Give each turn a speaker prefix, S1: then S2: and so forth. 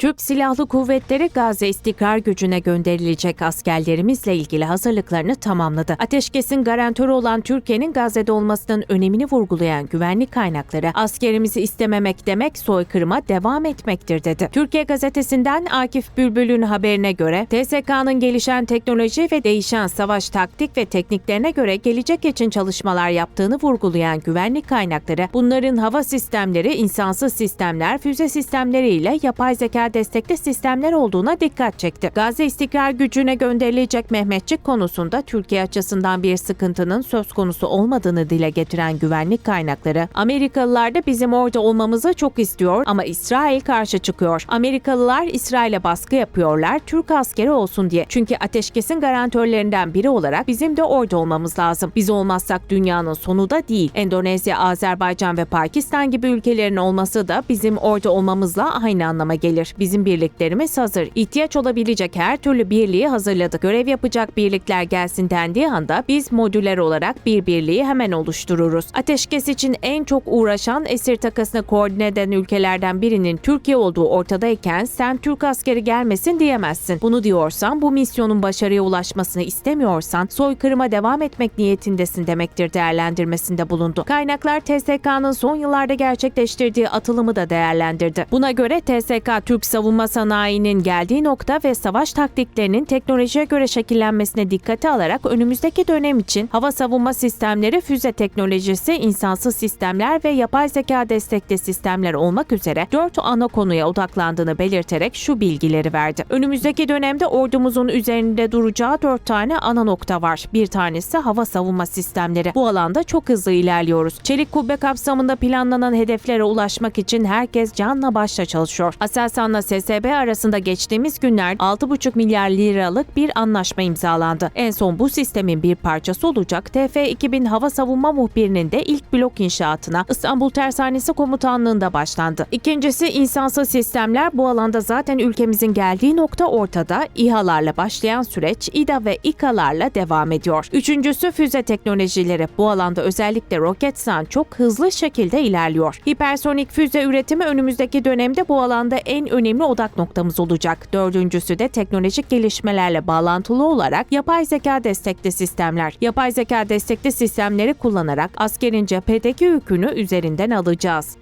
S1: Türk Silahlı Kuvvetleri Gazze İstikrar Gücü'ne gönderilecek askerlerimizle ilgili hazırlıklarını tamamladı. Ateşkesin garantörü olan Türkiye'nin Gazze'de olmasının önemini vurgulayan güvenlik kaynakları, askerimizi istememek demek soykırıma devam etmektir dedi. Türkiye gazetesinden Akif Bülbül'ün haberine göre TSK'nın gelişen teknoloji ve değişen savaş taktik ve tekniklerine göre gelecek için çalışmalar yaptığını vurgulayan güvenlik kaynakları, bunların hava sistemleri, insansız sistemler, füze sistemleri ile yapay zeka destekli sistemler olduğuna dikkat çekti. Gazze istikrar gücüne gönderilecek Mehmetçik konusunda Türkiye açısından bir sıkıntının söz konusu olmadığını dile getiren güvenlik kaynakları, Amerikalılar da bizim orada olmamızı çok istiyor ama İsrail karşı çıkıyor. Amerikalılar İsrail'e baskı yapıyorlar Türk askeri olsun diye. Çünkü ateşkesin garantörlerinden biri olarak bizim de orada olmamız lazım. Biz olmazsak dünyanın sonu da değil. Endonezya, Azerbaycan ve Pakistan gibi ülkelerin olması da bizim orada olmamızla aynı anlama gelir. Bizim birliklerimiz hazır. İhtiyaç olabilecek her türlü birliği hazırladık. Görev yapacak birlikler gelsin dendiği anda biz modüler olarak bir birliği hemen oluştururuz. Ateşkes için en çok uğraşan esir takasını koordine eden ülkelerden birinin Türkiye olduğu ortadayken sen Türk askeri gelmesin diyemezsin. Bunu diyorsan bu misyonun başarıya ulaşmasını istemiyorsan soykırıma devam etmek niyetindesin demektir değerlendirmesinde bulundu. Kaynaklar TSK'nın son yıllarda gerçekleştirdiği atılımı da değerlendirdi. Buna göre TSK Türk savunma sanayinin geldiği nokta ve savaş taktiklerinin teknolojiye göre şekillenmesine dikkate alarak önümüzdeki dönem için hava savunma sistemleri, füze teknolojisi, insansız sistemler ve yapay zeka destekli sistemler olmak üzere dört ana konuya odaklandığını belirterek şu bilgileri verdi. Önümüzdeki dönemde ordumuzun üzerinde duracağı dört tane ana nokta var. Bir tanesi hava savunma sistemleri. Bu alanda çok hızlı ilerliyoruz. Çelik kubbe kapsamında planlanan hedeflere ulaşmak için herkes canla başla çalışıyor. Aselsan'la SSB arasında geçtiğimiz günler 6,5 milyar liralık bir anlaşma imzalandı. En son bu sistemin bir parçası olacak TF-2000 hava savunma muhbirinin de ilk blok inşaatına İstanbul Tersanesi Komutanlığı'nda başlandı. İkincisi insansız sistemler bu alanda zaten ülkemizin geldiği nokta ortada. İHA'larla başlayan süreç İDA ve İKA'larla devam ediyor. Üçüncüsü füze teknolojileri. Bu alanda özellikle Roketsan çok hızlı şekilde ilerliyor. Hipersonik füze üretimi önümüzdeki dönemde bu alanda en önemli odak noktamız olacak. Dördüncüsü de teknolojik gelişmelerle bağlantılı olarak yapay zeka destekli sistemler. Yapay zeka destekli sistemleri kullanarak askerin cephedeki yükünü üzerinden alacağız.